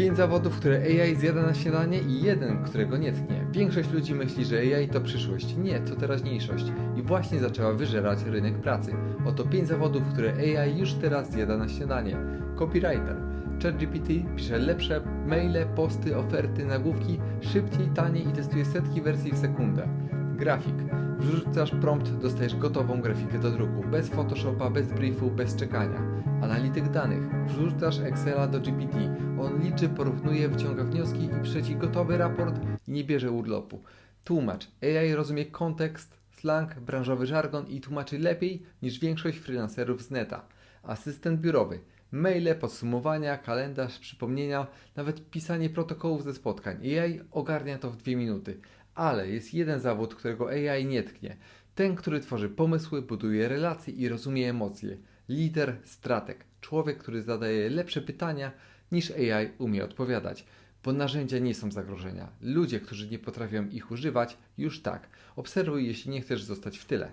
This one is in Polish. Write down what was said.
Pięć zawodów, które AI zjada na śniadanie i jeden, którego nie tnie. Większość ludzi myśli, że AI to przyszłość. Nie, to teraźniejszość. I właśnie zaczęła wyżerać rynek pracy. Oto pięć zawodów, które AI już teraz zjada na śniadanie. Copywriter. ChatGPT pisze lepsze maile, posty, oferty, nagłówki szybciej, taniej i testuje setki wersji w sekundę. Grafik. Wrzucasz prompt, dostajesz gotową grafikę do druku, bez Photoshopa, bez briefu, bez czekania. Analityk danych. Wrzucasz Excela do GPT. On liczy, porównuje, wyciąga wnioski i ci gotowy raport i nie bierze urlopu. Tłumacz. AI rozumie kontekst, slang, branżowy żargon i tłumaczy lepiej niż większość freelancerów z neta. Asystent biurowy. Maile, podsumowania, kalendarz, przypomnienia, nawet pisanie protokołów ze spotkań. AI ogarnia to w dwie minuty. Ale jest jeden zawód, którego AI nie tknie. Ten, który tworzy pomysły, buduje relacje i rozumie emocje. Lider, strateg. Człowiek, który zadaje lepsze pytania niż AI umie odpowiadać. Bo narzędzia nie są zagrożenia. Ludzie, którzy nie potrafią ich używać, już tak. Obserwuj, jeśli nie chcesz zostać w tyle.